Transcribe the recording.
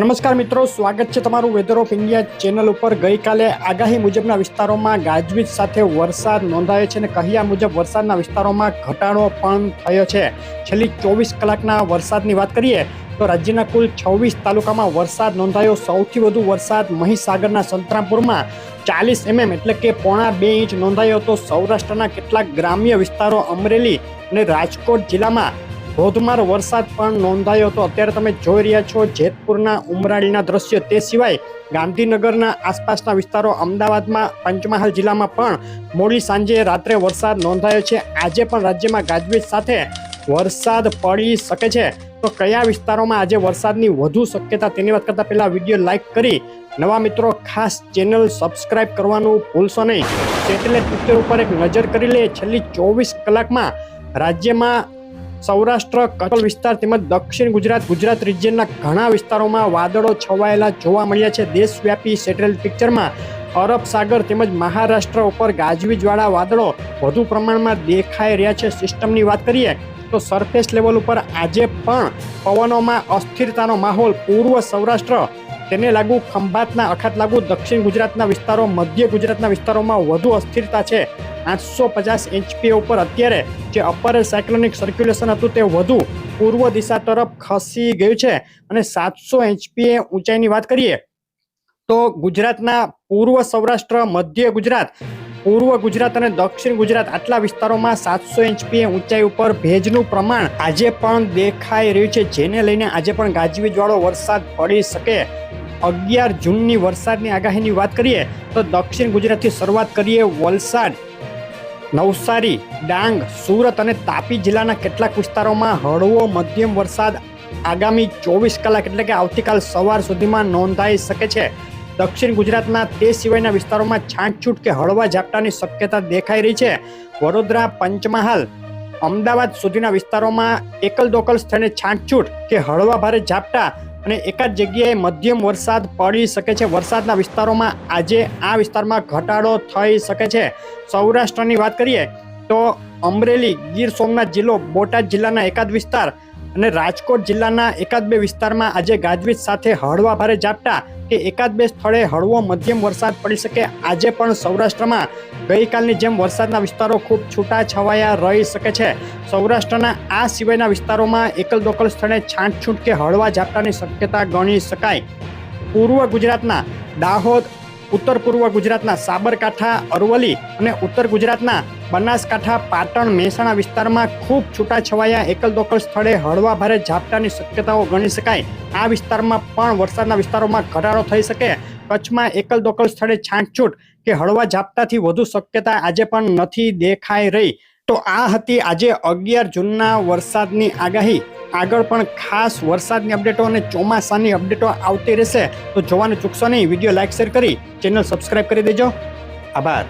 નમસ્કાર મિત્રો, સ્વાગત છે તમારું વેધર ઓફ ઇન્ડિયા ચેનલ ઉપર. ગઈકાલે આગાહી મુજબના વિસ્તારોમાં ગાજવીજ સાથે વરસાદ નોંધાયો છે અને કહ્યા મુજબ વરસાદના વિસ્તારોમાં ઘટાડો પણ થયો છે. છેલ્લી ચોવીસ કલાકના વરસાદની વાત કરીએ તો રાજ્યના કુલ છવ્વીસ તાલુકામાં વરસાદ નોંધાયો. સૌથી વધુ વરસાદ મહીસાગરના સંતરામપુરમાં ચાલીસ એમએમ એટલે કે પોણા બે ઇંચ નોંધાયો હતો. સૌરાષ્ટ્રના કેટલાક ગ્રામ્ય વિસ્તારો અમરેલી અને રાજકોટ જિલ્લામાં ધોધમાર વરસાદ પણ નોંધાયો હતો. અત્યારે તમે જોઈ રહ્યા છો જેતપુરના ઉમરાળીના દ્રશ્યો. તે સિવાય ગાંધીનગરના આસપાસના વિસ્તારો અમદાવાદમાં, પંચમહાલ જિલ્લામાં પણ મોડી સાંજે રાત્રે વરસાદ નોંધાયો છે. આજે પણ રાજ્યમાં ગાજવીજ સાથે વરસાદ પડી શકે છે. તો કયા વિસ્તારોમાં આજે વરસાદની વધુ શક્યતા? તેની વાત કરતાં પહેલાં વીડિયો લાઇક કરી નવા મિત્રો ખાસ ચેનલ સબસ્ક્રાઇબ કરવાનું ભૂલશો નહીં. તેટલે ટ્વિટર ઉપર એક નજર કરી લે. છેલ્લી ચોવીસ કલાકમાં રાજ્યમાં સૌરાષ્ટ્ર, કચ્છ વિસ્તાર તેમજ દક્ષિણ ગુજરાત ગુજરાત રિજિયનના ઘણા વિસ્તારોમાં વાદળો છવાયેલા જોવા મળ્યા છે. દેશવ્યાપી સેટેલાઇટ પિક્ચરમાં અરબ સાગર તેમજ મહારાષ્ટ્ર ઉપર ગાજવીજવાળા વાદળો વધુ પ્રમાણમાં દેખાઈ રહ્યા છે. સિસ્ટમની વાત કરીએ તો સરફેસ લેવલ ઉપર આજે પણ પવનોમાં અસ્થિરતાનો માહોલ. પૂર્વ સૌરાષ્ટ્ર તેને લાગુ ખંભાતના અખાત લાગુ દક્ષિણ ગુજરાતના વિસ્તારો, મધ્ય ગુજરાતના વિસ્તારોમાં વધુ અસ્થિરતા છે. આઠસો પચાસ એચપી ઉપર અત્યારે જે અપર સાયક્લોનિક સર્ક્યુલેશન હતું તે વધુ પૂર્વ દિશા તરફ ખસી ગયું છે અને સાતસો એચપીએ ઊંચાઈની વાત કરીએ તો ગુજરાતના પૂર્વ સૌરાષ્ટ્ર, મધ્ય ગુજરાત, પૂર્વ ગુજરાત અને દક્ષિણ ગુજરાત આટલા વિસ્તારોમાં સાતસો એચપીએ ઊંચાઈ ઉપર ભેજનું પ્રમાણ આજે પણ દેખાઈ રહ્યું છે. જેને લઈને આજે પણ ગાજવીજવાળો વરસાદ પડી શકે. અગિયાર જૂનની વરસાદની આગાહીની વાત કરીએ તો દક્ષિણ ગુજરાતથી શરૂઆત કરીએ વલસાડ, નવસારી, ડાંગ, સુરત અને તાપી જિલ્લાના કેટલાક વિસ્તારોમાં હળવો મધ્યમ વરસાદ આગામી ચોવીસ કલાક એટલે કે આવતીકાલ સવાર સુધીમાં નોંધાઈ શકે છે. દક્ષિણ ગુજરાતના તે સિવાયના વિસ્તારોમાં છાંટછૂટ કે હળવા ઝાપટાની શક્યતા દેખાઈ રહી છે. વડોદરા, પંચમહાલ, અમદાવાદ સુધીના વિસ્તારોમાં એકલ દોકલ સ્થળે છાંટછૂટ કે હળવા ભારે ઝાપટા અને એકાદ જગ્યાએ મધ્યમ વરસાદ પડી શકે છે. વરસાદના વિસ્તારોમાં આજે આ વિસ્તારમાં ઘટાડો થઈ શકે છે. સૌરાષ્ટ્રની વાત કરીએ તો અમરેલી, ગીર સોમનાથ જિલ્લો, બોટાદ જિલ્લાના એકાદ વિસ્તાર અને રાજકોટ જિલ્લાના એકાદ બે વિસ્તારમાં આજે ગાજવીજ સાથે હળવા ભારે ઝાપટા કે એકાદ બે સ્થળે હળવો મધ્યમ વરસાદ પડી શકે. આજે પણ સૌરાષ્ટ્રમાં ગઈકાલની જેમ વરસાદના વિસ્તારો ખૂબ છૂટા છવાયા રહી શકે છે. સૌરાષ્ટ્રના આ સિવાયના વિસ્તારોમાં એકલ દોકલ સ્થળે છાંટછૂટ કે હળવા ઝાપટાની શક્યતા ગણી શકાય. પૂર્વ ગુજરાતના દાહોદ ઉત્તર પૂર્વ ગુજરાતના સાબરકાંઠા અરવલી અને ઉત્તર ગુજરાતના બનાસકાંઠા, પાટણ, મહેસાણા વિસ્તારમાં ખૂબ છૂટાછવાયા એકલ દોકલ સ્થળે હળવા ભારે ઝાપટાની શક્યતાઓ ગણી શકાય. આ વિસ્તારમાં પણ વરસાદના વિસ્તારોમાં ઘટાડો થઈ શકે. કચ્છમાં એકલ દોકલ સ્થળે છાંટછૂટ કે હળવા ઝાપટાથી વધુ શક્યતા આજે પણ નથી દેખાઈ રહી. તો આ હતી આજે અગિયાર જૂનના વરસાદની આગાહી. આગળ પણ ખાસ વરસાદની અપડેટો અને ચોમાસાની અપડેટો આવતી રહેશે. તો જોવાનું ચૂકશો નહીં. વીડિયો લાઇક શેર કરી. ચેનલ સબસ્ક્રાઇબ કરી દેજો. આભાર.